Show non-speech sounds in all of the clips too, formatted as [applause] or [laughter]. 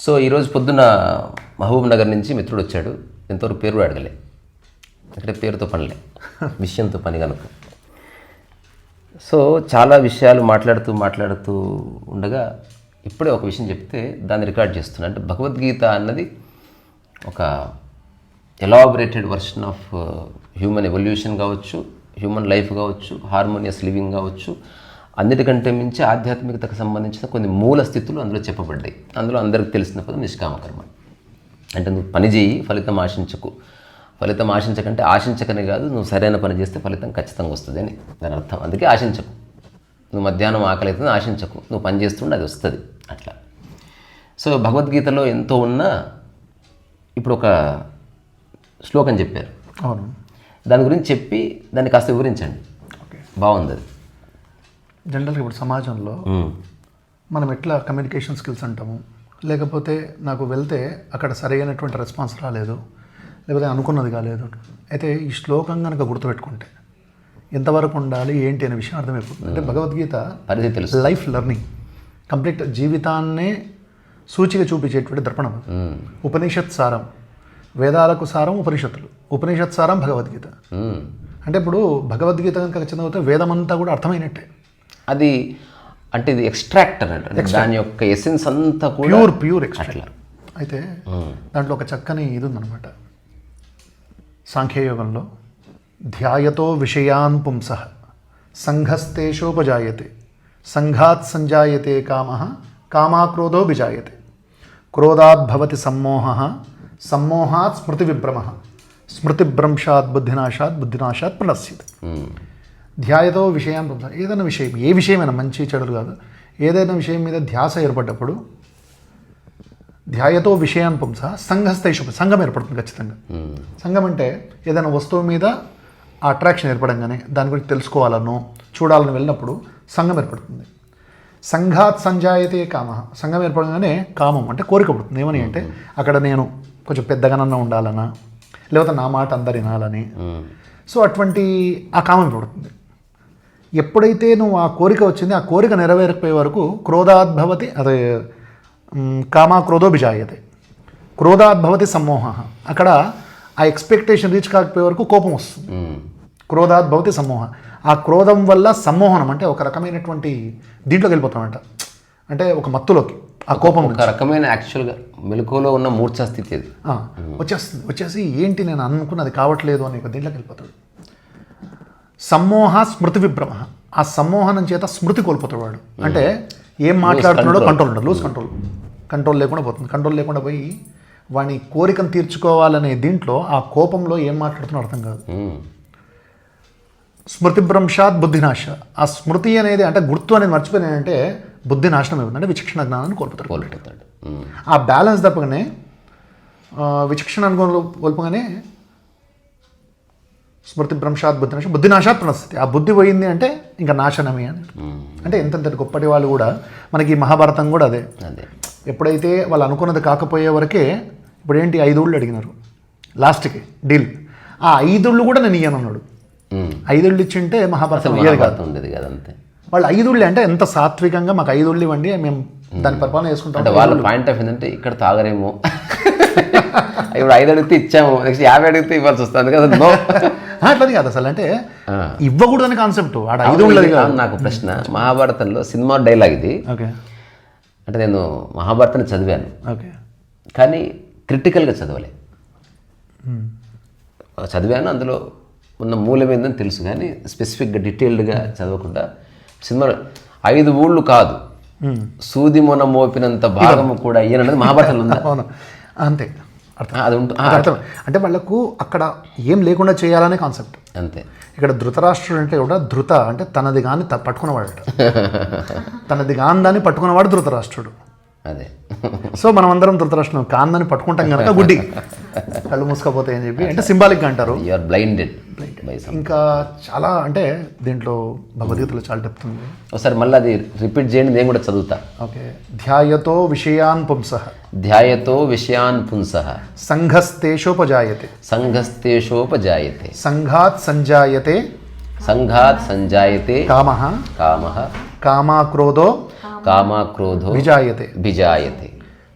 So ఈరోజు పొద్దున మహబూబ్ నగర్ నుంచి మిత్రుడు వచ్చాడు. ఎంతవరకు పేరు అడగలే. అంటే పేరుతో పనిలే. [laughs] విషయంతో పని కనుక. సో చాలా విషయాలు మాట్లాడుతూ మాట్లాడుతూ ఉండగా ఇప్పుడే ఒక విషయం చెప్తే దాన్ని రికార్డ్ చేస్తున్నా. అంటే భగవద్గీత అన్నది ఒక elaborated version of human evolution కావచ్చు హ్యూమన్ లైఫ్ కావచ్చు హార్మోనియస్ లివింగ్ కావచ్చు అన్నిటికంటే మించి ఆధ్యాత్మికతకు సంబంధించిన కొన్ని మూల స్థితులు అందులో చెప్పబడ్డాయి. అందులో అందరికీ తెలిసిన పదం నిష్కామకర్మ. అంటే నువ్వు పని చేయి ఫలితం ఆశించకు. ఫలితం ఆశించకంటే ఆశించకనే కాదు నువ్వు సరైన పని చేస్తే ఫలితం ఖచ్చితంగా వస్తుంది అని దాని అర్థం. అందుకే ఆశించకు. నువ్వు మధ్యాహ్నం ఆకలి అవుతుంది ఆశించకు. నువ్వు పని చేస్తుంటే అది వస్తుంది. అట్లా. సో భగవద్గీతలో ఎంతో ఉన్నా ఇప్పుడు ఒక శ్లోకం చెప్పారు. అవును. దాని గురించి చెప్పి దాన్ని కాస్త వివరించండి. బాగుంది అది. జనరల్గా ఇప్పుడు సమాజంలో. మనం ఎట్లా కమ్యూనికేషన్ స్కిల్స్ అంటాము? లేకపోతే నాకు వెళ్తే అక్కడ సరైనటువంటి రెస్పాన్స్ రాలేదు లేకపోతే అనుకున్నది కాలేదు. అయితే ఈ శ్లోకం కనుక గుర్తుపెట్టుకుంటే ఎంతవరకు ఉండాలి ఏంటి అనే విషయం అర్థమైపోతుంది. అంటే భగవద్గీత పరిధి తెలుసు. లైఫ్ లెర్నింగ్ కంప్లీట్ జీవితాన్నే సూచిగా చూపించేటువంటి దర్పణం. ఉపనిషత్ సారం వేదాలకు సారం ఉపనిషత్తులు. ఉపనిషత్ సారం భగవద్గీత. అంటే ఇప్పుడు భగవద్గీత కనుక చదివితే వేదమంతా కూడా అర్థమైనట్టే. అది అంటే ఇది ఎక్స్ట్రాక్ట్ అన్నట్టు. అంటే దాని యొక్క ఎసెన్స్ అంతా కూడా ప్యూర్ ప్యూర్ ఎక్స్ట్రా అట్లా. అయితే దాంట్లో ఒక చక్కని ఇది ఉందన్నమాట. సాంఖ్యయోగంలో ధ్యాయతో విషయాన్ పుంస సంఘస్తేషోపజాయతే సంఘాత్ సంజాయతే కామ కామాక్రోధో విజాయతే క్రోధాత్ భవతి సమ్మోహ సమ్మోహాత్ స్మృతి విభ్రమ స్మృతిభ్రంశాత్ బుద్ధినాశాత్ బుద్ధినాశాత్ ప్రణశ్యతి. ఉమ్. ధ్యాయతో విషయాన్ని పొందాలి. ఏదైనా విషయం ఏ విషయమైనా మంచి చెడులు కాదు. ఏదైనా విషయం మీద ధ్యాస ఏర్పడ్డప్పుడు ధ్యాయతో విషయాన్ని పుంస సంఘస్థైషు సంఘం ఏర్పడుతుంది ఖచ్చితంగా. సంఘం అంటే ఏదైనా వస్తువు మీద ఆ అట్రాక్షన్ ఏర్పడంగానే దాని గురించి తెలుసుకోవాలనో చూడాలని వెళ్ళినప్పుడు సంఘం ఏర్పడుతుంది. సంఘాత్ సంజాయతే కామ. సంఘం ఏర్పడంగానే కామం అంటే కోరిక పుడుతుంది. ఏమని అంటే అక్కడ నేను కొంచెం పెద్దగానన్నా ఉండాలనా లేకపోతే నా మాట అందరు వినాలని. సో అటువంటి ఆ కామం పడుతుంది ఎప్పుడైతే నువ్వు ఆ కోరిక వచ్చింది ఆ కోరిక నెరవేరకపోయే వరకు క్రోధాద్భవతి అదే కామా క్రోధో బిజాయతే క్రోధాద్భవతి సమ్మోహ. అక్కడ ఆ ఎక్స్పెక్టేషన్ రీచ్ కాకపోయే వరకు కోపం వస్తుంది. క్రోధాద్భవతి సమ్మోహ. ఆ క్రోధం వల్ల సమ్మోహనం అంటే ఒక రకమైనటువంటి దీంట్లోకి వెళ్ళిపోతామంట. అంటే ఒక మత్తులోకి ఆ కోపం ఒక రకమైన యాక్చువల్గా మెలకువలో ఉన్న మూర్ఛా స్థితి అది. వచ్చేస్తుంది. వచ్చేసి ఏంటి నేను అనుకున్నది కావట్లేదు అని ఒక దీంట్లోకి వెళ్ళిపోతాడు. సమ్మోహ స్మృతి విభ్రమ. ఆ సమ్మోహనం చేత స్మృతి కోల్పోతాడు వాడు. అంటే ఏం మాట్లాడుతున్నాడో కంట్రోల్ ఉండదు. లూజ్ కంట్రోల్ కంట్రోల్ లేకుండా పోతుంది. కంట్రోల్ లేకుండా పోయి వాని కోరికను తీర్చుకోవాలనే దీంట్లో ఆ కోపంలో ఏం మాట్లాడుతున్నాడో అర్థం కాదు. ఉమ్. స్మృతి భ్రంశాత్ బుద్ధినాశ. ఆ స్మృతి అనేది అంటే గుర్తు అనేది మర్చిపోయినాయంటే బుద్ధి నాశనం అయిపోతుంది విచక్షణ జ్ఞానాన్ని కోల్పోతాడు. కోల్పోతాడు. ఉమ్. ఆ బ్యాలెన్స్ తప్పగానే విచక్షణ అనుకోని కోల్పగానే స్మృతి భ్రంశాత్ బుద్ధి నాశ బుద్ధి నాశాత్ ప్రణస్థితి ఆ బుద్ధి పోయింది అంటే ఇంకా నాశనమే అని. అంటే ఎంతెంత గొప్పటి వాళ్ళు కూడా మనకి మహాభారతం కూడా అదే. ఎప్పుడైతే వాళ్ళు అనుకున్నది కాకపోయే వరకే ఇప్పుడు ఏంటి ఐదుళ్ళు అడిగినారు. లాస్ట్కి డీల్. ఆ ఐదుళ్ళు కూడా నేను ఇయ్యనన్నాడు. ఐదుళ్ళు ఇచ్చింటే మహాభారతం ఇయ్యేది కాదు. మహాభారతం ఉండేది కదా అంతే. వాళ్ళు ఐదుళ్ళు అంటే ఎంత సాత్వికంగా మాకు ఐదుళ్ళు ఇవ్వండి మేము దాని పరిపాలన చేసుకుంటాం. అంటే వాళ్ళ పాయింట్ ఆఫ్ ఏంటంటే ఇక్కడ తాగరేమో. [laughs] ఇప్పుడు ఐదు అడిగితే ఇచ్చాము నెక్స్ట్ యాభై అడిగితే ఇవ్వాల్సి వస్తుంది కదా [laughs] అట్లని కాదు అసలు. అంటే. ఇవ్వకూడదని కాన్సెప్ట్ ఆడ ఉండదు నాకు ప్రశ్న. మహాభారతంలో సినిమా డైలాగ్ ఇది. ఓకే. అంటే నేను మహాభారతాన్ని చదివాను. ఓకే. కానీ క్రిటికల్గా చదవలే. చదివాను అందులో ఉన్న మూలం ఏందని తెలుసు కానీ స్పెసిఫిక్గా డీటెయిల్డ్గా చదవకుండా సినిమా ఐదు ఊళ్ళు కాదు. సూది మొన మోపినంత భాగము కూడా ఈయనన్నది మహాభారతంలో ఉందా? అంతే. అది అర్థం. అంటే వాళ్ళకు అక్కడ ఏం లేకుండా చేయాలనే కాన్సెప్ట్. అంతే. ఇక్కడ ధృతరాష్ట్రుడు అంటే కూడా ధృత అంటే తనది కాని పట్టుకున్నవాడట. [laughs] తనది కాని దాన్ని పట్టుకున్నవాడు ధృతరాష్ట్రుడు. అదే. సో మనం అందరం ధృతరాష్ట్రం కాందని పట్టుకుంటాం కనుక గుడ్డి. కళ్ళు మూసుకపోతాయి అని చెప్పి అంటే సింబాలిక్ అంటారు. యు ఆర్ బ్లైండెడ్ ఇంకా చాలా అంటే దీంట్లో భగవద్గీతలో చాలా డెప్త్ ఉంది. ఒకసారి మళ్ళీ అది రిపీట్ చేయండి నేను కూడా చదువుతా. ఓకే. ధ్యాయతో విషయాన్ పుంస. ధ్యాయతో విషయాన్ పుంస. సంఘస్తేషోపజాయతే సంఘస్తేషోపజాయతే సంఘాత్ సంజాయతే. సంఘాత్ సంజాయతే. కామ. కామ. కామాక్రోధో. కామాక్రోధో విజాయతే. బిజాయతే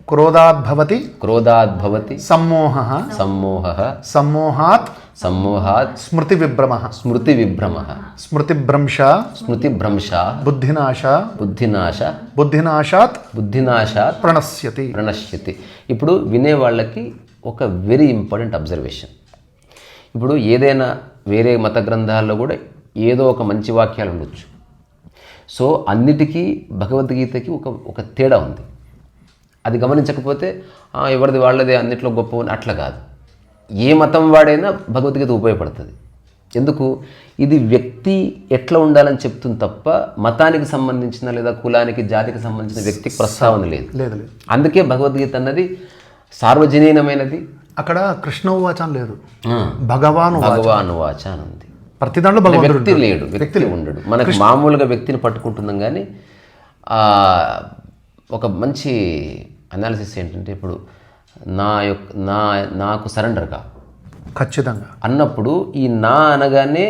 క్రోధాద్భవతి క్రోధాద్భవతి సమ్మోహ సమ్మోహ సమ్మోహాత్ సమ్మోహాత్ స్మృతి విభ్రమ స్మృతి విభ్రమ స్మృతిభ్రంశ స్మృతిభ్రంశ బుద్ధినాశ బుద్ధినాశ బుద్ధినాశాత్ బుద్ధినాశాత్ ప్రణశ్యతి. ప్రణశ్యతి. ఇప్పుడు వినే వాళ్ళకి ఒక వెరీ ఇంపార్టెంట్ అబ్జర్వేషన్ ఇప్పుడు ఏదైనా వేరే మత గ్రంథాల్లో కూడా ఏదో ఒక మంచి వాక్యాలు ఉండొచ్చు. సో అన్నిటికీ భగవద్గీతకి ఒక ఒక తేడా ఉంది. అది గమనించకపోతే "ఆ, ఎవరిది వాళ్ళదే అన్నిట్లో గొప్ప అని అట్లా కాదు. ఏ మతం వాడైనా భగవద్గీత ఉపయోగపడుతుంది. ఎందుకు? ఇది వ్యక్తి ఎట్లా ఉండాలని చెప్తుంది తప్ప మతానికి సంబంధించిన లేదా కులానికి జాతికి సంబంధించిన వ్యక్తికి ప్రస్తావన లేదు. లేదు లేదు. అందుకే భగవద్గీత అన్నది సార్వజనీనమైనది. అక్కడ కృష్ణ ఉవాచం లేదు. భగవాను భగవాన్ వాచ అని ఉంది. ప్రతి దాంట్లో వ్యక్తి లేడు వ్యక్తి ఉండడు. మనకు మామూలుగా వ్యక్తిని పట్టుకుంటున్నాం కానీ ఒక మంచి అనాలిసిస్ ఏంటంటే ఇప్పుడు నా యొక్క నా నాకు సరెండర్గా ఖచ్చితంగా. అన్నప్పుడు ఈ నా అనగానే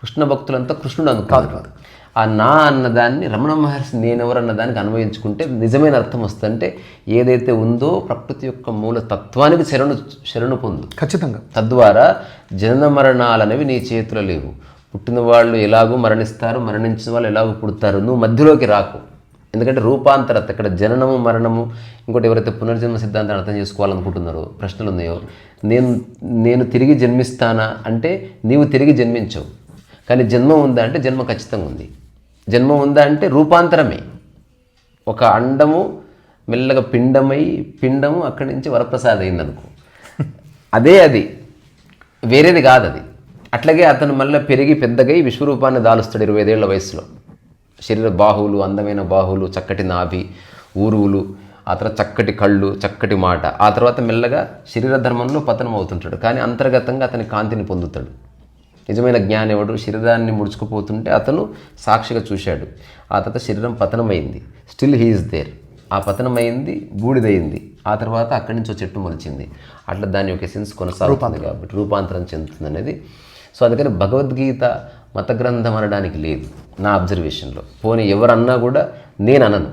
కృష్ణ భక్తులంతా కృష్ణుడు అనుకోదు ఆ నా అన్నదాన్ని రమణ మహర్షి నేనెవరు అన్నదానికి అన్వయించుకుంటే నిజమైన అర్థం వస్తుందంటే ఏదైతే ఉందో ప్రకృతి యొక్క మూల తత్వానికి శరణు శరణు పొందు. ఖచ్చితంగా. తద్వారా జనన మరణాలనేవి నీ చేతిలో లేవు. పుట్టిన వాళ్ళు ఎలాగూ మరణిస్తారు మరణించిన వాళ్ళు ఎలాగో పుడతారు నువ్వు మధ్యలోకి రాకు. ఎందుకంటే రూపాంతరత ఇక్కడ జననము మరణము ఇంకోటి ఎవరైతే పునర్జన్మ సిద్ధాంతాన్ని అర్థం చేసుకోవాలనుకుంటున్నారో ప్రశ్నలు ఉన్నాయో నేను నేను తిరిగి జన్మిస్తానా? అంటే నీవు తిరిగి జన్మించవు. కానీ జన్మ ఉందా అంటే జన్మ ఖచ్చితంగా ఉంది. జన్మ ఉందా అంటే రూపాంతరమే. ఒక అండము మెల్లగా పిండమై పిండము అక్కడి నుంచి వరప్రసాద్ అయిందనుకో అదే అది. వేరేది కాదు అది అట్లాగే అతను మళ్ళీ పెరిగి పెద్దగై విశ్వరూపాన్ని దాలుస్తాడు ఇరవై ఐదేళ్ళ వయసులో శరీర బాహువులు అందమైన బాహువులు చక్కటి నాభి ఊరువులు ఆ తర్వాత చక్కటి కళ్ళు చక్కటి మాట. ఆ తర్వాత మెల్లగా శరీర ధర్మంలో పతనం అవుతుంటాడు కానీ అంతర్గతంగా అతని కాంతిని పొందుతాడు. నిజమైన జ్ఞానేవుడు శరీరాన్ని ముడుచుకుపోతుంటే అతను సాక్షిగా చూశాడు. ఆ తర్వాత శరీరం పతనమైంది. స్టిల్ హీఈస్ దేర్ ఆ పతనమైంది బూడిదయింది. ఆ తర్వాత అక్కడి నుంచి చెట్టు మొలిచింది. అట్లా దాని యొక్క ఎసెన్స్ కొనసాగుతుంది కాబట్టి రూపాంతరం చెందుతుంది అనేది సో అందుకని భగవద్గీత మత గ్రంథం అనడానికి లేదు నా అబ్జర్వేషన్లో పోనీ ఎవరన్నా కూడా నేను అనను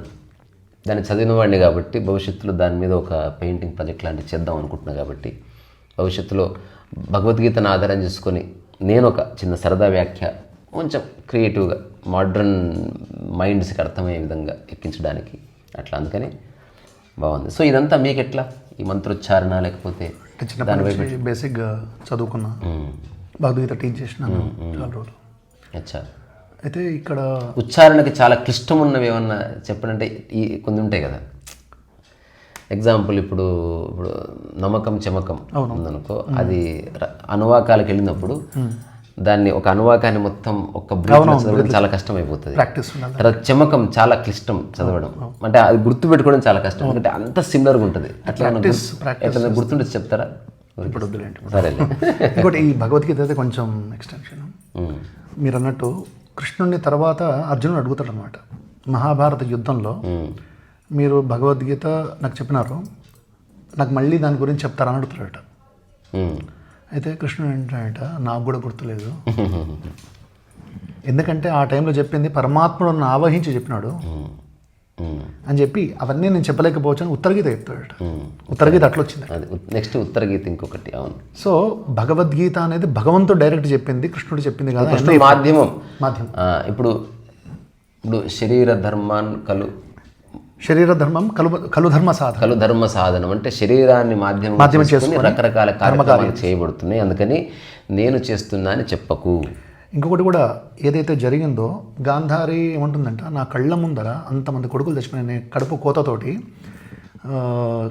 దాన్ని చదివిన వాడిని కాబట్టి భవిష్యత్తులో దాని మీద ఒక పెయింటింగ్ ప్రాజెక్ట్ లాంటివి చేద్దాం అనుకుంటున్నా కాబట్టి. భవిష్యత్తులో భగవద్గీతను ఆధారం చేసుకొని నేను ఒక చిన్న సరదా వ్యాఖ్య కొంచెం క్రియేటివ్గా మోడ్రన్ మైండ్స్కి అర్థమయ్యే విధంగా ఎక్కించడానికి అట్లా. అందుకని బాగుంది. సో ఇదంతా మీకు ఎట్లా ఈ మంత్రోచ్చారణ లేకపోతే బేసిక్గా చదువుకున్నా. భగవద్గీత టీచ్ చేసినాను చాలా రోజులు. అచ్చా. అయితే ఇక్కడ ఉచ్చారణకి చాలా క్లిష్టం ఉన్నవి ఏమన్నా చెప్పడంటే ఈ కొన్ని ఉంటాయి కదా. ఎగ్జాంపుల్ ఇప్పుడు ఇప్పుడు నమ్మకం చెమకం ఉందనుకో అది అనువాకాలకు వెళ్ళినప్పుడు దాన్ని ఒక అనువాకాన్ని మొత్తం ఒక బ్రీఫ్ చదవడం చాలా కష్టం అయిపోతుంది తర్వాత చెమకం చాలా క్లిష్టం చదవడం. అంటే అది గుర్తు పెట్టుకోవడం చాలా కష్టం. ఎందుకంటే అంత సిమిలర్గా ఉంటుంది. అట్లా ఎట్లా గుర్తుంటే చెప్తారా? ఇప్పుడు సరేలే. ఇంకోటి ఈ భగవద్గీత అయితే కొంచెం ఎక్స్టెన్షన్. మీరు అన్నట్టు కృష్ణుడిని తర్వాత అర్జునుడు అడుగుతాడు అనమాట మహాభారత యుద్ధంలో. మీరు భగవద్గీత నాకు చెప్పినారు. నాకు మళ్ళీ దాని గురించి చెప్తారని అడుగుతాడట ఉమ్. అయితే కృష్ణుడు ఏంటంట నాకు కూడా గుర్తులేదు. [laughs] ఎందుకంటే ఆ టైంలో చెప్పింది పరమాత్ముడు నన్ను ఆవహించి చెప్పినాడు. అని చెప్పి అవన్నీ నేను చెప్పలేకపోవచ్చు అని ఉత్తరగీత చెప్తాడట. ఉత్తరగీత అట్లా వచ్చింది. అది నెక్స్ట్ ఉత్తర గీత ఇంకొకటి అవును. సో భగవద్గీత అనేది భగవంతుడు డైరెక్ట్ చెప్పింది కృష్ణుడు చెప్పింది కదా. మాధ్యమం. మాధ్యమం. ఇప్పుడు ఇప్పుడు శరీర ధర్మాన్ కలు శరీర ధర్మం కలు కలు ధర్మ సాధన. కలు ధర్మ సాధనం అంటే శరీరాన్ని మాధ్యమం మాధ్యమం చేసుకుని రకరకాల కార్యక్రమాలు చేయబడుతున్నాయి. అందుకని నేను చేస్తున్నా అని చెప్పకు. ఇంకొకటి కూడా ఏదైతే జరిగిందో గాంధారి ఏమంటుందంట నా కళ్ళ ముందర అంతమంది కొడుకులు తెచ్చిపోయిన నేను కడుపు కోతతోటి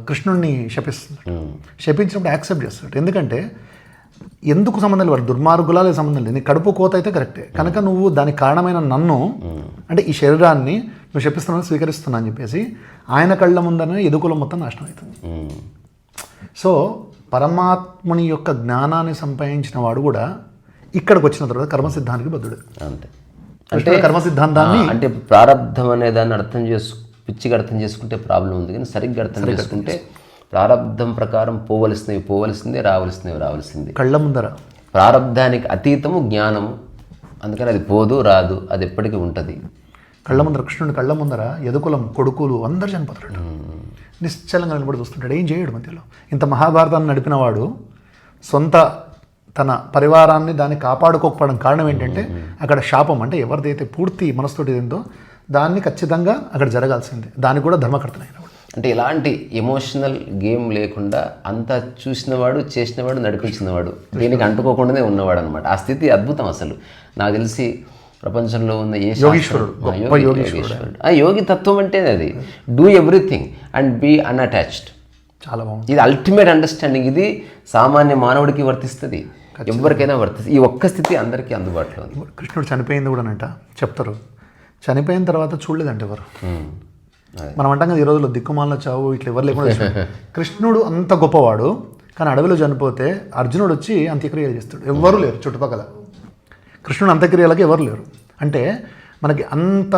కృష్ణుణ్ణి శపిస్తుంది. ఉమ్. శపించినప్పుడు యాక్సెప్ట్ చేస్తాడు. ఎందుకంటే ఎందుకు సంబంధం లేదు? దుర్మార్గులాలే సంబంధం లేదు. నీ కడుపు కోత అయితే కరెక్టే. కనుక నువ్వు దానికి కారణమైన నన్ను అంటే ఈ శరీరాన్ని నువ్వు శపిస్తున్నాను స్వీకరిస్తున్నా అని చెప్పేసి ఆయన కళ్ళ ముందరనే ఎదుకులం మొత్తం నాశనం అవుతుంది. సో పరమాత్ముని యొక్క జ్ఞానాన్ని సంపాదించిన వాడు కూడా ఇక్కడికి వచ్చిన తర్వాత కర్మసిద్ధానికి బద్ధుడు. అంతే. కృష్ణుడు కర్మ సిద్ధాంతాన్ని ఆ, అంటే ప్రారంధం అనే దాన్ని అర్థం చేసు పిచ్చిగా అర్థం చేసుకుంటే ప్రాబ్లం ఉంది కానీ సరిగ్గా అర్థం చేసుకుంటే ప్రారంధం ప్రకారం పోవలసినవి పోవలసిందే రావలసినవి రావాల్సిందే. కళ్ళ ముందర. ప్రారంధానికి అతీతము జ్ఞానము. అందుకని అది పోదు రాదు అది ఎప్పటికీ ఉంటుంది. కళ్ళ ముందర కృష్ణుడి కళ్ళ ముందర ఎదుకులం కొడుకులు అందరు చనిపోతారు ఉమ్. నిశ్చలంగా నిలబడి చూస్తుంటాడు. ఏం చేయడు మధ్యలో? ఇంత మహాభారతాన్ని నడిపినవాడు సొంత తన పరివారాన్ని దాన్ని కాపాడుకోకపోవడం కారణం ఏంటంటే అక్కడ శాపం అంటే ఎవరిదైతే పూర్తి మనసుతోటి ఏందో దాన్ని ఖచ్చితంగా అక్కడ జరగాల్సిందే. దానికి కూడా ధర్మకర్తనైనవాడు అంటే ఇలాంటి ఎమోషనల్ గేమ్ లేకుండా అంతా చూసినవాడు చేసినవాడు నడిపించినవాడు దీనికి అంటుకోకుండానే ఉన్నవాడు అనమాట ఆ స్థితి అద్భుతం అసలు. నాకు తెలిసి ప్రపంచంలో ఉన్న ఏ యోగీశ్వరుడు, ఆ, యోగి- తత్వం అంటే అది. Do everything and be unattached చాలా బాగుంది. ఇది అల్టిమేట్ అండర్స్టాండింగ్ ఇది సామాన్య మానవుడికి వర్తిస్తుంది. ఎవరికైనా వర్తిస్తుంది. ఈ ఒక్క స్థితి అందరికీ అందుబాటులో ఉంది. కృష్ణుడు చనిపోయింది కూడా అంట. చెప్తారు. చనిపోయిన తర్వాత చూడలేదంట ఎవరు. మనం అంటాం కదా ఈ రోజుల్లో దిక్కుమాల చావు ఇట్లా ఎవరు లేకుండా. [laughs] కృష్ణుడు అంత గొప్పవాడు కానీ అడవిలో చనిపోతే అర్జునుడు వచ్చి అంత్యక్రియలు చేస్తాడు. ఎవ్వరూ లేరు చుట్టుపక్కల. కృష్ణుడు అంత్యక్రియలకి ఎవరు లేరు. అంటే మనకి అంత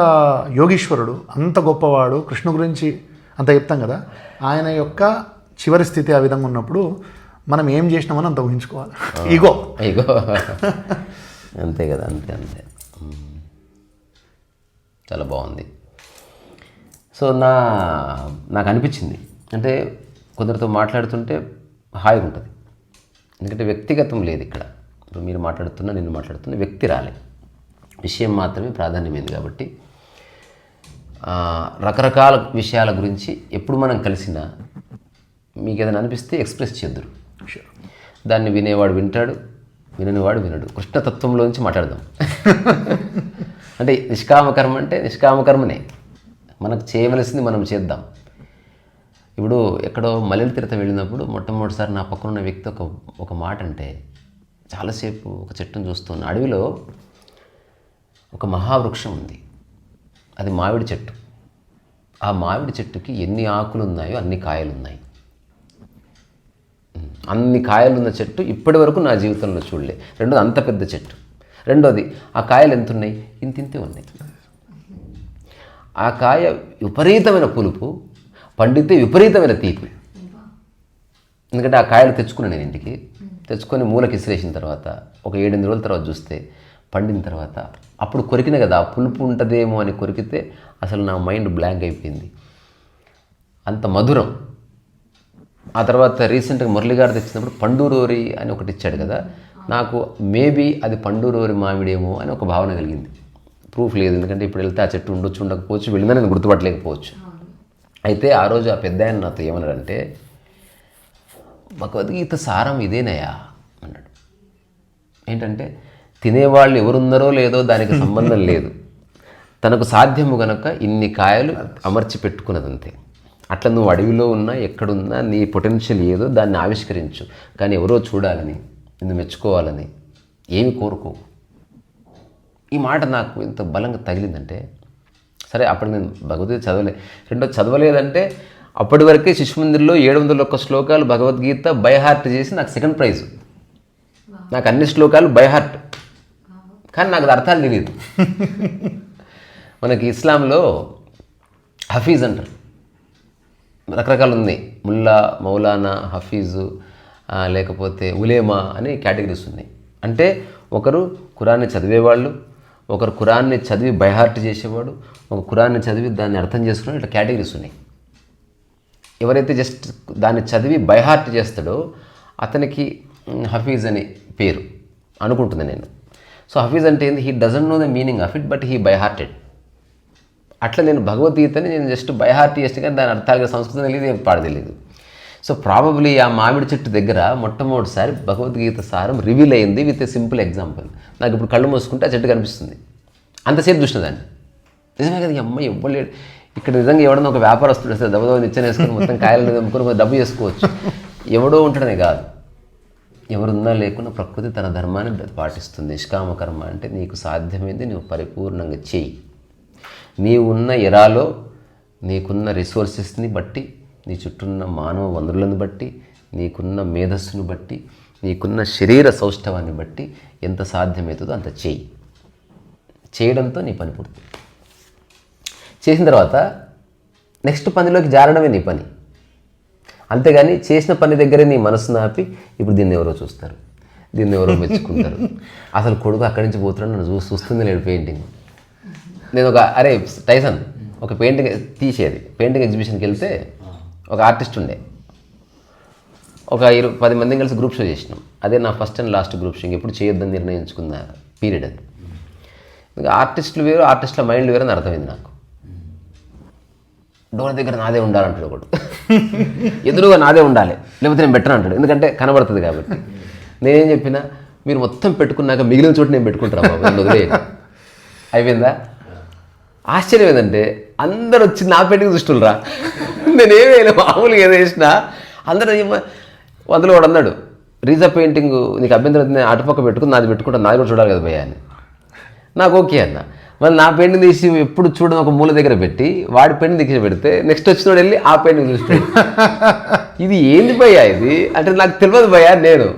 యోగీశ్వరుడు అంత గొప్పవాడు కృష్ణ గురించి అంత చెప్తాం కదా. ఆయన యొక్క చివరి స్థితి ఆ విధంగా ఉన్నప్పుడు మనం ఏం చేసినామని అంత ఊహించుకోవాలి. ఈగో అయ్యో [laughs] అంతే కదా అంతే అంతే. చాలా బాగుంది. సో నా నాకు అనిపించింది. అంటే కొందరితో మాట్లాడుతుంటే హాయిగా ఉంటుంది ఎందుకంటే వ్యక్తిగతం లేదు ఇక్కడ. ఇప్పుడు మీరు మాట్లాడుతున్నా నేను మాట్లాడుతున్నా వ్యక్తి రాలే. విషయం మాత్రమే ప్రాధాన్యమైంది కాబట్టి రకరకాల విషయాల గురించి ఎప్పుడు మనం కలిసినా మీకు ఏదైనా అనిపిస్తే ఎక్స్ప్రెస్ చేద్దురు. దాన్ని వినేవాడు వింటాడు విననివాడు వినడు. కృష్ణతత్వంలోంచి మాట్లాడదాం. [laughs] అంటే నిష్కామకర్మ అంటే నిష్కామకర్మనే. మనకు చేయవలసింది మనం చేద్దాం. ఇప్పుడు ఎక్కడో మల్లెల తీర్థం వెళ్ళినప్పుడు మొట్టమొదటిసారి నా పక్కన ఉన్న వ్యక్తి ఒక ఒక మాట అంటే చాలాసేపు ఒక చెట్టును చూస్తున్న అడవిలో ఒక మహావృక్షం ఉంది. అది మామిడి చెట్టు. ఆ మామిడి చెట్టుకి ఎన్ని ఆకులు ఉన్నాయో అన్ని కాయలు ఉన్నాయి అన్ని కాయలు ఉన్న చెట్టు ఇప్పటి వరకు నా జీవితంలో చూడలే. రెండోది అంత పెద్ద చెట్టు. రెండోది ఆ కాయలు ఎంత ఉన్నాయి ఇంతింతే ఉన్నాయి. ఆ కాయ విపరీతమైన పులుపు పండితే విపరీతమైన తీపి. ఎందుకంటే ఆ కాయలు తెచ్చుకున్నాను నేను ఇంటికి. తెచ్చుకొని మూలకి ఇసిరేసిన తర్వాత ఒక ఏడెనిమిది రోజుల తర్వాత చూస్తే పండిన తర్వాత అప్పుడు కొరికిన కదా పులుపు ఉంటుందేమో అని కొరికితే అసలు నా మైండ్ బ్లాంక్ అయిపోయింది. అంత మధురం. ఆ తర్వాత రీసెంట్గా మురళి గారు తెచ్చినప్పుడు పండూరోరి అని ఒకటి ఇచ్చాడు కదా నాకు మేబీ అది పండూరోరి మామిడేమో అని ఒక భావన కలిగింది. ప్రూఫ్ లేదు ఎందుకంటే ఇప్పుడు వెళ్తే ఆ చెట్టు ఉండొచ్చు ఉండకపోవచ్చు వెళ్ళిందని నేను గుర్తుపట్టలేకపోవచ్చు. అయితే ఆ రోజు ఆ పెద్ద ఆయన నాతో ఏమన్నాడంటే భగవద్గీత సారం ఇదేనయ్యా అన్నాడు. ఏంటంటే తినేవాళ్ళు ఎవరున్నారో లేదో దానికి సంబంధం లేదు. తనకు సాధ్యము గనక ఇన్ని కాయలు అమర్చి పెట్టుకున్నదంతే. అట్లా నువ్వు అడవిలో ఉన్నా ఎక్కడున్నా నీ పొటెన్షియల్ ఏదో దాన్ని ఆవిష్కరించు. కానీ ఎవరో చూడాలని నిన్ను మెచ్చుకోవాలని ఏమి కోరుకో ఈ మాట నాకు ఎంత బలంగా తగిలిందంటే సరే అప్పుడు నేను భగవద్గీత చదవలే. రెండో చదవలేదంటే అప్పటి వరకే శిశుమందిర్లో ఏడు వందల ఒక్క శ్లోకాలు భగవద్గీత బై హార్ట్ చేసి నాకు సెకండ్ ప్రైజ్. నాకు అన్ని శ్లోకాలు బై హార్ట్. కానీ నాకు అది అర్థాలు తెలియదు. [laughs] మనకి ఇస్లాంలో హఫీజ్ అంటారు. రకరకాలు ఉన్నాయి. ముల్లా మౌలానా హఫీజు లేకపోతే ఉలేమా అని కేటగిరీస్ ఉన్నాయి. అంటే ఒకరు ఖురాన్ని చదివేవాళ్ళు ఒకరు ఖురాన్ని చదివి బైహార్ట్ చేసేవాడు ఒక ఖురాన్ని చదివి దాన్ని అర్థం చేసుకుని ఇట్లా కేటగిరీస్ ఉన్నాయి. ఎవరైతే జస్ట్ దాన్ని చదివి బైహార్ట్ చేస్తాడో అతనికి హఫీజ్ అని పేరు అనుకుంటుంది నేను. సో హఫీజ్ అంటే ఏంది? He doesn't know the meaning of it but he byhearted అట్లా నేను భగవద్గీతని నేను జస్ట్ బైహార్ట్ చేస్తే కానీ దాని అర్థాలుగా సంస్కృతం తెలియదు ఏం పాడు తెలియదు. సో ప్రాబబ్లీ ఆ మామిడి చెట్టు దగ్గర మొట్టమొదటిసారి భగవద్గీత సారం రివీల్ అయింది విత్ ఏ సింపుల్ ఎగ్జాంపుల్ నాకు ఇప్పుడు కళ్ళు మూసుకుంటే ఆ చెట్టు కనిపిస్తుంది. అంతసేపు చూసిన దాన్ని. నిజమే కదా ఈ అమ్మాయి ఇవ్వలేడు ఇక్కడ నిజంగా ఎవడన్నా ఒక వ్యాపారస్తుడు వస్తే దెబ్బ నిచ్చెన వేసుకొని మొత్తం కాయలు దమ్ముకొని కొంచెం డబ్బు చేసుకోవచ్చు. ఎవడో ఉంటాడనే కాదు. ఎవరున్నా లేకున్నా ప్రకృతి తన ధర్మాన్ని పాటిస్తుంది. నిష్కామ కర్మ అంటే నీకు సాధ్యమైంది నువ్వు పరిపూర్ణంగా చేయి నీవు ఉన్న ఎరాలో నీకున్న రిసోర్సెస్ని బట్టి నీ చుట్టూన్న మానవ వనరులను బట్టి నీకున్న మేధస్సును బట్టి నీకున్న శరీర సౌష్ఠవాన్ని బట్టి ఎంత సాధ్యమవుతుందో అంత చేయి చేయడంతో నీ పని పూర్తి చేసిన తర్వాత నెక్స్ట్ పనిలోకి జారడమే నీ పని. అంతేగాని చేసిన పని దగ్గరే నీ మనసును ఆపి ఇప్పుడు దీన్ని ఎవరో చూస్తారు. దీన్ని ఎవరో మెచ్చుకుంటారు. [laughs] అసలు కొడుకు అక్కడి నుంచి పోతున్నాడు నన్ను చూసి చూస్తుంది లేడు పెయింటింగ్ నేను ఒక అరే టైసన్ ఒక పెయింటింగ్ తీసేది. పెయింటింగ్ ఎగ్జిబిషన్కి వెళ్తే ఒక ఆర్టిస్ట్ ఉండే. ఒక ఇరవై పది మంది కలిసి గ్రూప్ షో చేసినాం. అదే నా first and last group show ఎప్పుడు చేయొద్దని నిర్ణయించుకున్న పీరియడ్ అది. ఇంకా ఆర్టిస్టులు వేరు ఆర్టిస్టుల మైండ్ వేరు అని అర్థమైంది నాకు. డోర్ దగ్గర నాదే ఉండాలంటాడు ఒకడు. ఎదురుగా నాదే ఉండాలి. లేకపోతే నేను బెటర్ అంటాడు. ఎందుకంటే కనబడుతుంది కాబట్టి. నేనేం చెప్పినా మీరు మొత్తం పెట్టుకున్నాక మిగిలిన చోట నేను పెట్టుకుంటాను బాబు? నన్ను అయిపోయిందా? ఆశ్చర్యం ఏంటంటే అందరు వచ్చి నా పెట్టుకు చూస్తుండ్రా రా వేయలే మామూలుగా ఏదో వేసినా అందరూ ఏమ- అందులో వాడు అన్నాడు రీజా పెయింటింగ్ నీకు అభ్యంతరం అటుపక్క పెట్టుకుని నాది పెట్టుకుంటా నాది కూడా చూడాలి కదా భయ్యా అని. నాకు ఓకే అన్నా. మళ్ళీ నా పెయింటింగ్ తీసి ఎప్పుడు చూడడం ఒక మూల దగ్గర పెట్టి వాడి పెయింటింగ్ తీసి పెడితే నెక్స్ట్ వచ్చినోడు వెళ్ళి ఆ పెయింటింగ్ చూస్తాడు [laughs] ఇది ఏంది భయ్యా ఇది? అంటే నాకు తెలియదు భయ్యా నేను.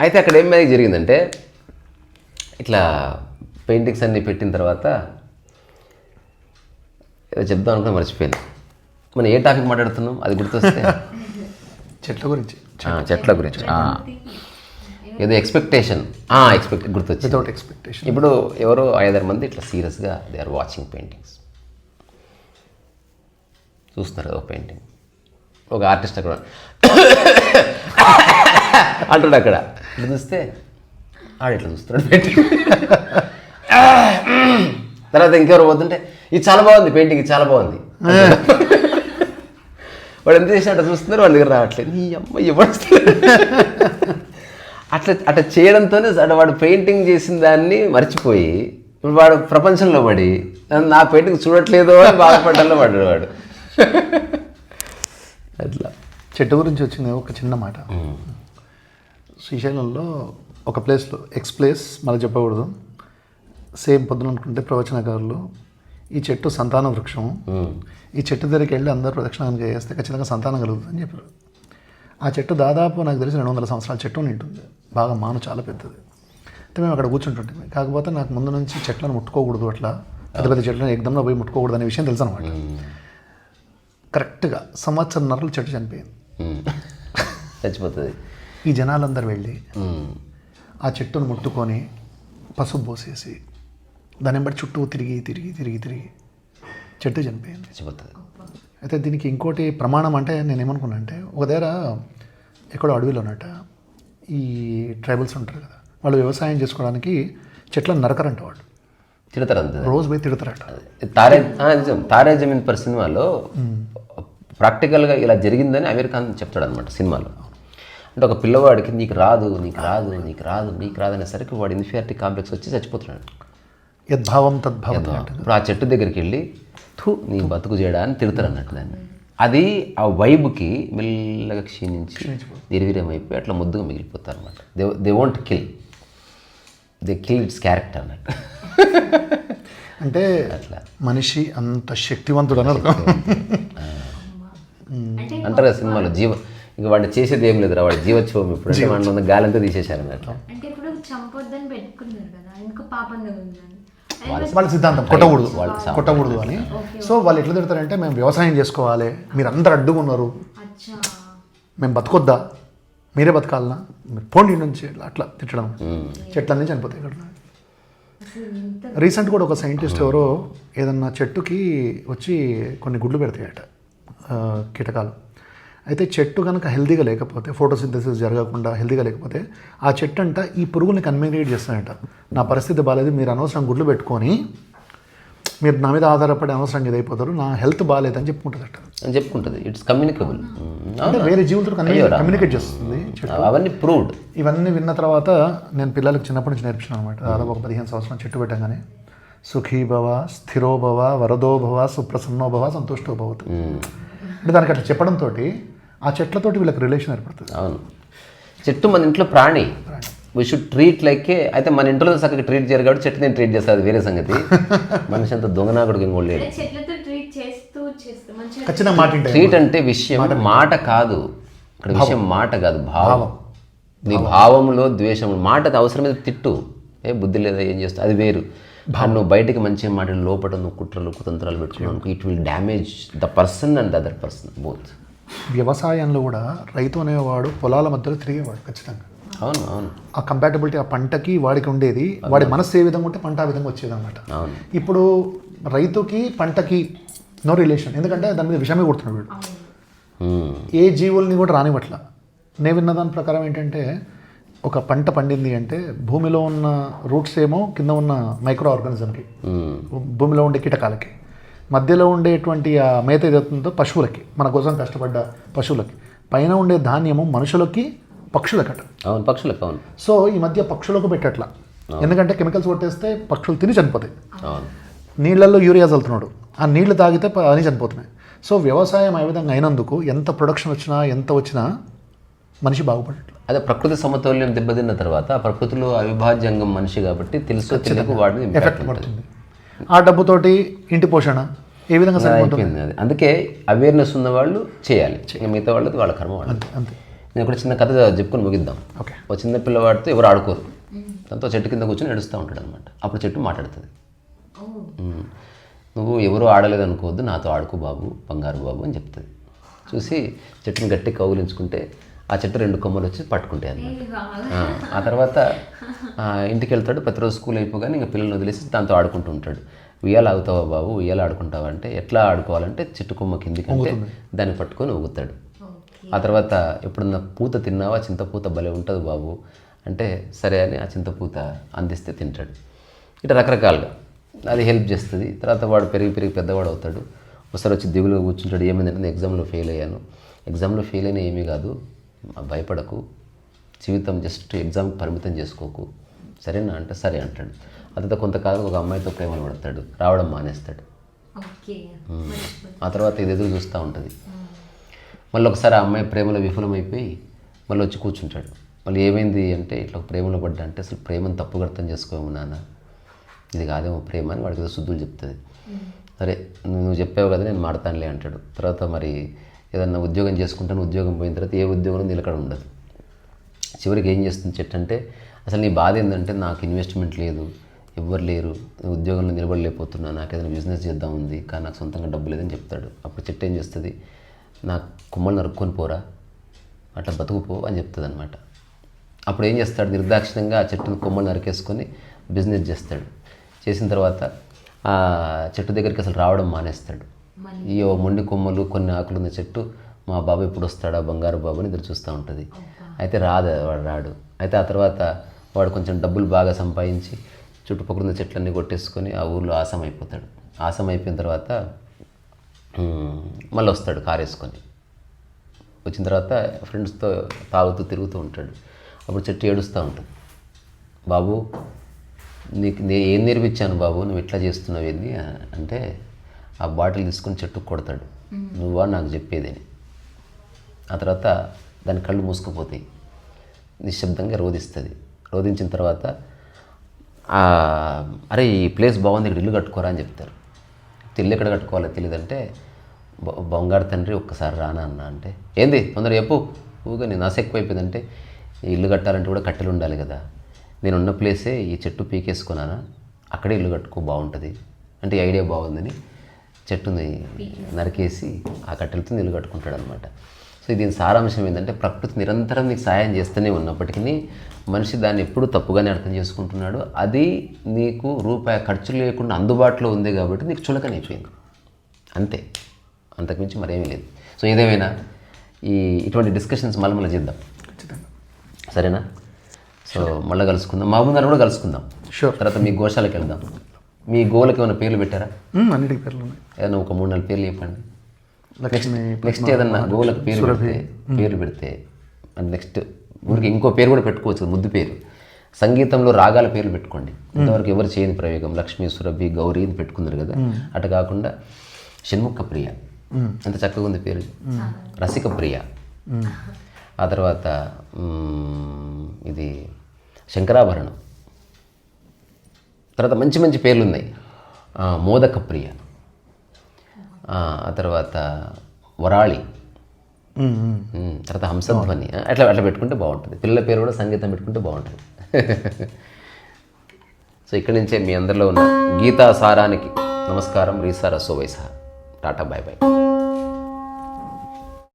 అయితే అక్కడ ఏం మ్యాజిక్ జరిగిందంటే ఇట్లా పెయింటింగ్స్ అన్నీ పెట్టిన తర్వాత ఏదో చెప్దాం అనుకుని మర్చిపోయాను. మనం ఏ టాపిక్ మాట్లాడుతున్నాం? అది గుర్తొస్తే? చెట్ల గురించి. ఆ, చెట్ల గురించి. ఆ. ఏదో ఎక్స్పెక్టేషన్ ఎక్స్పెక్ట్ గుర్తొచ్చింది. వితౌట్ ఎక్స్పెక్టేషన్ ఇప్పుడు ఎవరో ఐదారు మంది ఇట్లా సీరియస్గా దే ఆర్ వాచింగ్ పెయింటింగ్స్ చూస్తున్నారు కదా పెయింటింగ్ ఒక ఆర్టిస్ట్ అక్కడ అంటాడు అక్కడ. ఇట్లా చూస్తే ఆడు ఇట్లా చూస్తున్నాడు పెయింటింగ్ తర్వాత ఇంకెవరు పోతుంటే ఇది చాలా బాగుంది పెయింటింగ్ ఇది చాలా బాగుంది. వాడు ఎంత చేసినట్టు చూస్తున్నారు వాళ్ళ దగ్గర రావట్లేదు. నీ అమ్మ ఎవడు అట్లా అట్లా చేయడంతోనే వాడు పెయింటింగ్ చేసిన దాన్ని మర్చిపోయి ఇప్పుడు వాడు ప్రపంచంలో పడి నా పెయింటింగ్ చూడట్లేదో అని బాధపడ్డంలో పడ్డాడు వాడు. అట్లా. చెట్టు గురించి వచ్చింది ఒక చిన్న మాట. శ్రీశైలంలో ఒక ప్లేస్లో ఎక్స్ ప్లేస్ మళ్ళీ చెప్పకూడదు. సేమ్ పొద్దున అనుకుంటే ప్రవచనకారులు ఈ చెట్టు సంతాన వృక్షం. ఈ చెట్టు దగ్గరికి వెళ్ళి అందరూ ప్రదక్షిణ కనుక చేస్తే ఖచ్చితంగా సంతానం కలుగుతుందని చెప్పారు. ఆ చెట్టు దాదాపు నాకు తెలిసి రెండు వందల సంవత్సరాల చెట్టు ఉంటుంది బాగా మాను చాలా పెద్దది. అయితే మేము అక్కడ కూర్చుంటుంటే కాకపోతే నాకు ముందు నుంచి చెట్లను ముట్టుకోకూడదు అట్లా పెద్ద పెద్ద చెట్లను ఎగ్దమ్లో పోయి ముట్టుకోకూడదు అనే విషయం తెలుసు అనమాట కరెక్ట్గా సంవత్సరంన్నరలు చెట్టు చనిపోయింది. చచ్చిపోతుంది. ఈ జనాలందరూ వెళ్ళి. ఆ చెట్టును ముట్టుకొని పసుపు పోసేసి దాన్ని బట్టి చుట్టూ తిరిగి తిరిగి తిరిగి తిరిగి చెట్టు చనిపోయింది. చచ్చిపోతుంది. అయితే దీనికి ఇంకోటి ప్రమాణం అంటే నేను ఏమనుకున్నా అంటే ఒక దగ్గర ఎక్కడో అడవిలోనట ఈ ట్రైబల్స్ ఉంటారు కదా వాళ్ళు వ్యవసాయం చేసుకోవడానికి చెట్లను నరకరంట వాళ్ళు. తిడతారు అంతే. రోజు పోయి తిడతారట. తారే నిజం. తారే జమీన్ పర్ సినిమాలో ప్రాక్టికల్గా ఇలా జరిగిందని అమీర్ ఖాన్ చెప్తాడు అనమాట సినిమాలో. అంటే ఒక పిల్లవాడికి నీకు రాదు నీకు రాదు నీకు రాదు నీకు రాదు అనేసరికి వాడు ఇన్ఫియారిటీ కాంప్లెక్స్ వచ్చి చచ్చిపోతున్నాడు. యద్భావం తద్భావం ఇప్పుడు ఆ చెట్టు దగ్గరికి వెళ్ళి థూ నీ బతుకు చేయడా అని తిడతారు అన్నట్టు దాన్ని. అది ఆ వైబ్కి మెల్లగా క్షీణించి నిర్వీర్యం అయిపోయి అట్లా ముద్దుగా మిగిలిపోతారు అనమాట they they won't kill they kill its character అన్నట్టు. అంటే మనిషి అంత శక్తివంతుడు అని అర్థం. [laughs] అంటారు కదా సినిమాలో జీవ ఇంక వాడిని చేసేది ఏం లేదురా వాడు జీవోత్సవం ఇప్పుడు అంటే వాడిని గాలంతా తీసేశారు అన్నట్టు అంటే ఇప్పుడు చంపొద్దని పెట్టుకున్నారు కదా పాపం వాళ్ళ సిద్ధాంతం కొట్టకూడదు. కొట్టకూడదు అని. సో వాళ్ళు ఎట్లా తిడతారంటే మేము వ్యవసాయం చేసుకోవాలి మీరు అందరు అచ్చా. మేము బతకొద్దా? మీరే బతకాలనా? మీరు పోండి నుంచి అట్లా తిట్టడం. చెట్లన్నీ చనిపోతాయి ఇక్కడ. రీసెంట్ కూడా ఒక సైంటిస్ట్ ఎవరో ఏదన్నా చెట్టుకి వచ్చి కొన్ని గుడ్లు పెడతాయట కీటకాలు. అయితే చెట్టు కనుక హెల్తీగా లేకపోతే ఫోటోసింథసిస్ జరగకుండా హెల్తీగా లేకపోతే ఆ చెట్టు అంట ఈ పురుగుని కన్మినేట్ చేస్తాయంట నా పరిస్థితి బాగాలేదు మీరు అనవసరం గుడ్లు పెట్టుకొని మీరు నా మీద ఆధారపడి అనవసరంగా ఇదైపోతారు నా హెల్త్ బాగాలేదని చెప్పుకుంటుందట. అని చెప్పుకుంటుంది. ఇట్స్ కమ్యూనికబుల్ అంటే వేరే జీవులతో కమ్యూనికేట్ చేస్తుంది చెట్టు. అవన్నీ ప్రూవ్డ్ ఇవన్నీ విన్న తర్వాత నేను పిల్లలకు చిన్నప్పటి నుంచి నేర్పించాను అనమాట. దాదాపు ఒక పదిహేను సంవత్సరం చెట్టు పెట్టగానే. సుఖీ భవ స్థిరో భవ వరదో భవ సుప్రసన్నో భవ సంతుష్టో భవతు. అంటే దానికి అట్లా చెప్పడంతో ఆ చెట్లతోటి వీళ్ళకి రిలేషన్ ఏర్పడుతుంది. అవును. చెట్టు మన ఇంట్లో ప్రాణి. వీ షుడ్ ట్రీట్ లైకే అయితే మన ఇంట్లో చక్కగా ట్రీట్ చేయరు కాబట్టి చెట్టు నేను ట్రీట్ చేస్తాను అది వేరే సంగతి. మనిషి అంత దొంగనాకుడికి ఇంకోటి ట్రీట్ చేస్తూ చేస్తూ మంచిగా ఖచ్చితంగా మాట. ట్రీట్ అంటే విషయం మాట కాదు. ఇక్కడ విషయం మాట కాదు భావం. నీ భావంలో ద్వేషం మాట అవసరం మీద తిట్టు. ఏ బుద్ధి లేదా ఏం చేస్తావు అది వేరు. నువ్వు బయటికి మంచిగా మాటలు లోపల నువ్వు కుట్రలు కుతంత్రాలు పెట్టుకున్నావు it will damage the person and the other person both వ్యవసాయంలో కూడా రైతు అనేవాడు పొలాల మధ్యలో తిరిగేవాడు ఖచ్చితంగా. అవును అవును. ఆ కంపాటబిలిటీ ఆ పంటకి వాడికి ఉండేది వాడి మనసు ఏ విధంగా ఉంటే పంట ఆ విధంగా వచ్చేది అనమాట ఇప్పుడు రైతుకి పంటకి నో రిలేషన్ ఎందుకంటే దాని మీద విషమే కొడుతున్నాడు వీడు. ఏ జీవుల్ని కూడా రానివ్వట్ల. నేను విన్న దాని ప్రకారం ఏంటంటే ఒక పంట పండింది అంటే భూమిలో ఉన్న రూట్స్ ఏమో కింద ఉన్న మైక్రో ఆర్గానిజంకి. భూమిలో ఉండే కీటకాలకి. మధ్యలో ఉండేటువంటి ఆ మేత ఏదవుతుందో పశువులకి మన కోసం కష్టపడ్డ పశువులకి. పైన ఉండే ధాన్యము మనుషులకి పక్షులకట. అవును పక్షులకు అవును. సో ఈ మధ్య పక్షులకు పెట్టట్లా. ఎందుకంటే కెమికల్స్ కొట్టేస్తే పక్షులు తిని చనిపోతాయి. అవును. నీళ్ళల్లో యూరియా చల్లుతున్నాడు. ఆ నీళ్ళు తాగితే అని చనిపోతున్నాయి. సో వ్యవసాయం ఆ విధంగా అయినందుకు ఎంత ప్రొడక్షన్ వచ్చినా ఎంత వచ్చినా మనిషి బాగుపడట్లేదు అదే ప్రకృతి సమతౌల్యం దెబ్బతిన్న తర్వాత ప్రకృతిలో అవిభాజ్యంగం మనిషి కాబట్టి తెలుసో తెలియక వాడిని ఎఫెక్ట్. పడుతుంది. ఆ డబ్బుతోటి ఇంటి పోషణ ఏ విధంగా సరిపోతుంది అది. అందుకే అవేర్నెస్ ఉన్న వాళ్ళు చేయాలి మిగతా వాళ్ళది వాళ్ళ కర్మ వాళ్ళు అంతే నేను ఒక చిన్న కథ చెప్పుకొని ముగిద్దాం. ఓకే. ఒక చిన్న పిల్లవాడితో ఎవరు ఆడుకోరు. దాంతో చెట్టు కింద కూర్చొని నడుస్తూ ఉంటాడు అనమాట అప్పుడు చెట్టు మాట్లాడుతుంది. ఓ. "ఉమ్, నువ్వు ఎవరు ఆడలేదు అనుకోవద్దు నాతో ఆడుకో బాబు బంగారు బాబు అని చెప్తుంది. చూసి చెట్టుని గట్టి కౌలించుకుంటే ఆ చెట్టు రెండు కొమ్మలు వచ్చి పట్టుకుంటాయి బాగా ఆ, తర్వాత ఆ, ఇంటికి వెళ్తాడు ప్రతిరోజు స్కూల్ అయిపోగానే ఇంకా పిల్లల్ని వదిలేసి దాంతో ఆడుకుంటూ ఉంటాడు. ఉయ్యాల ఆగుతావా బాబు? ఉయ్యాల ఆడుకుంటావా అంటే ఎట్లా ఆడుకోవాలంటే చెట్టు కొమ్మ కిందికంటే దాన్ని పట్టుకొని ఊగుతాడు. ఆ తర్వాత ఎప్పుడన్నా పూత తిన్నావా? చింతపూత భలే ఉంటుంది బాబు. అంటే సరే అని ఆ చింతపూత అందిస్తే తింటాడు. ఇట్లా రకరకాలుగా. అది హెల్ప్ చేస్తుంది. తర్వాత వాడు పెరిగి పెరిగి పెద్దవాడు అవుతాడు. ఒకసారి వచ్చి దిగులుగా కూర్చుంటాడు. ఏమైందంటే నేను ఎగ్జామ్లో ఫెయిల్ అయ్యాను. ఎగ్జామ్లో ఫెయిల్ అయినా ఏమీ కాదు. భయపడకు. జీవితం జస్ట్ ఎగ్జామ్కి పరిమితం చేసుకోకు. సరేనా అంటే సరే అంటాడు. తర్వాత కొంతకాలం ఒక అమ్మాయితో ప్రేమలు పడతాడు. రావడం మానేస్తాడు. ఆ తర్వాత ఇది ఎదురు చూస్తూ ఉంటుంది. మళ్ళీ ఒకసారి ఆ అమ్మాయి ప్రేమలో విఫలమైపోయి మళ్ళీ వచ్చి కూర్చుంటాడు. మళ్ళీ ఏమైంది అంటే ఇట్లా ప్రేమలో పడ్డా అంటే అసలు ప్రేమను తప్పుగా అర్థం చేసుకోము నాన్న. ఇది కాదేమో ప్రేమ అని వాడికి ఏదో శుద్ధులు చెప్తుంది. సరే నువ్వు చెప్పావు కదా నేను మాడతానులే అంటాడు. తర్వాత మరి ఏదన్నా ఉద్యోగం చేసుకుంటాను ఉద్యోగం పోయిన తర్వాత ఏ ఉద్యోగం నిలకడ ఉండదు. చివరికి ఏం చేస్తుంది చెట్టు అంటే అసలు నీ బాధ ఏంటంటే నాకు ఇన్వెస్ట్మెంట్ లేదు ఎవ్వరు లేరు ఉద్యోగంలో నిలబడలేకపోతున్నా నాకు ఏదైనా బిజినెస్ చేద్దాం ఉంది కానీ నాకు సొంతంగా డబ్బు లేదని చెప్తాడు. అప్పుడు చెట్టు ఏం చేస్తుంది? నాకు కుమ్మలు నరుక్కొని పోరా అట్లా బతుకుపో అని చెప్తుంది అనమాట అప్పుడు ఏం చేస్తాడు? నిర్దాక్షిణ్యంగా ఆ చెట్టును కొమ్మలు నరికేసుకొని బిజినెస్ చేస్తాడు. చేసిన తర్వాత ఆ చెట్టు దగ్గరికి అసలు రావడం మానేస్తాడు. ఈ మొండి కొమ్మలు కొన్ని ఆకులు ఉన్న చెట్టు మా బాబు ఎప్పుడు వస్తాడా? బంగారు బాబు అని ఎదురు చూస్తూ ఉంటుంది. అయితే రాదు వాడు రాడు. అయితే ఆ తర్వాత వాడు కొంచెం డబ్బులు బాగా సంపాదించి చుట్టుపక్కల ఉన్న చెట్లన్నీ కొట్టేసుకొని ఆ ఊర్లో ఆసం అయిపోతాడు ఆసం అయిపోయిన తర్వాత మళ్ళీ వస్తాడు కారు వేసుకొని. వచ్చిన తర్వాత ఫ్రెండ్స్తో తాగుతూ తిరుగుతూ ఉంటాడు. అప్పుడు చెట్టు ఏడుస్తూ ఉంటుంది. బాబు నీకు నేను ఏం నేర్పించాను బాబు? నువ్వు ఇట్లా చేస్తున్నావు ఏంది? అంటే ఆ బాటిల్ తీసుకొని చెట్టుకు కొడతాడు. నువ్వా నాకు చెప్పేదని ఆ తర్వాత దాని కళ్ళు మూసుకుపోతాయి. నిశ్శబ్దంగా రోధిస్తుంది. రోధించిన తర్వాత అరే ఈ ప్లేస్ బాగుంది ఇక్కడ ఇల్లు కట్టుకోరా అని చెప్తారు. ఇల్లు ఎక్కడ కట్టుకోవాలో తెలియదంటే బొంగారు తండ్రి ఒక్కసారి రానా అన్న అంటే ఏంది తొందర చెప్పు. ఊగా నేను ఆశ ఎక్కువైపోయిందంటే ఇల్లు కట్టాలంటే కూడా కట్టెలు ఉండాలి కదా. నేను ఉన్న ప్లేసే ఈ చెట్టు పీకేసుకున్నానా? అక్కడే ఇల్లు కట్టుకో బాగుంటుంది. అంటే ఐడియా బాగుందని చెట్టుని నరికేసి ఆ కట్టెలతో ఇల్లు కట్టుకుంటాడు అనమాట సో దీని సారాంశం ఏంటంటే ప్రకృతి నిరంతరం నీకు సాయం చేస్తూనే ఉన్నప్పటికీ మనిషి దాన్ని ఎప్పుడు తప్పుగానే అర్థం చేసుకుంటున్నాడు. అది నీకు రూపాయి ఖర్చు లేకుండా అందుబాటులో ఉంది కాబట్టి నీకు చులకనైపోయింది అంతే. అంతకుమించి మరేమీ లేదు. సో ఏదేమైనా ఈ ఇటువంటి డిస్కషన్స్ మళ్ళీ మళ్ళీ చేద్దాం. సరేనా? సో మళ్ళీ కలుసుకుందాం. మా ముందర కూడా కలుసుకుందాం. Sure. తర్వాత మీ గోశాలకు వెళ్దాం. మీ గోలకి ఏమైనా పేర్లు పెట్టారా? అన్నిటికీ పేర్లు ఉన్నాయి. ఏదైనా ఒక మూడు నాలుగు పేర్లు చెప్పండి నెక్స్ట్ ఏదన్నా గోవులకు పేరు పెడితే పేరు పెడితే నెక్స్ట్ ఊరికి ఇంకో పేరు కూడా పెట్టుకోవచ్చు ముద్దు పేరు సంగీతంలో రాగాల పేర్లు పెట్టుకోండి ఇంతవరకు ఎవరు చేయని ప్రయోగం లక్ష్మి సురభి గౌరీ అని పెట్టుకున్నారు కదా అటు కాకుండా షణ్ముఖ ప్రియ ఎంత చక్కగా ఉంది పేరు రసిక ప్రియ ఆ తర్వాత ఇది శంకరాభరణం తర్వాత మంచి మంచి పేర్లు ఉన్నాయి మోదక ప్రియ ఆ తర్వాత వరాళి. తర్వాత హంసధ్వని. అట్లా అట్లా పెట్టుకుంటే బాగుంటుంది. పిల్లల పేరు కూడా సంగీతం పెట్టుకుంటే బాగుంటుంది. [laughs] సో ఇక్కడి నుంచే మీ అందరిలో ఉన్న గీతా సారానికి నమస్కారం రీసారా సోవైసా టాటా బాయ్ బాయ్.